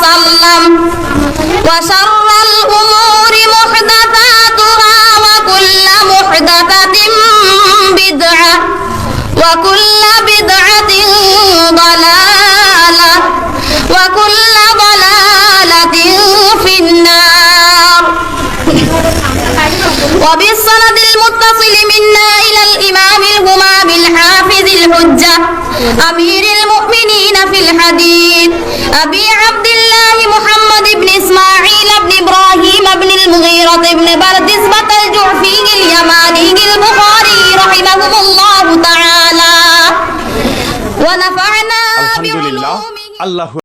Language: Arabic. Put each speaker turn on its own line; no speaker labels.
وسلم. وشر الأمور محدثاتها وكل محدثة بدعة وكل بدعة ضلالة وكل ضلالة في النار. وبالصند المتصل منا إلى الإمام الغمام الحافظ الحجة أمير المؤمنين في الحديث أبي عبد الله اعتبر نسبة الجعفي اليماني البخاري رحمهم الله تعالى ونفعنا
الحمد
لله
الله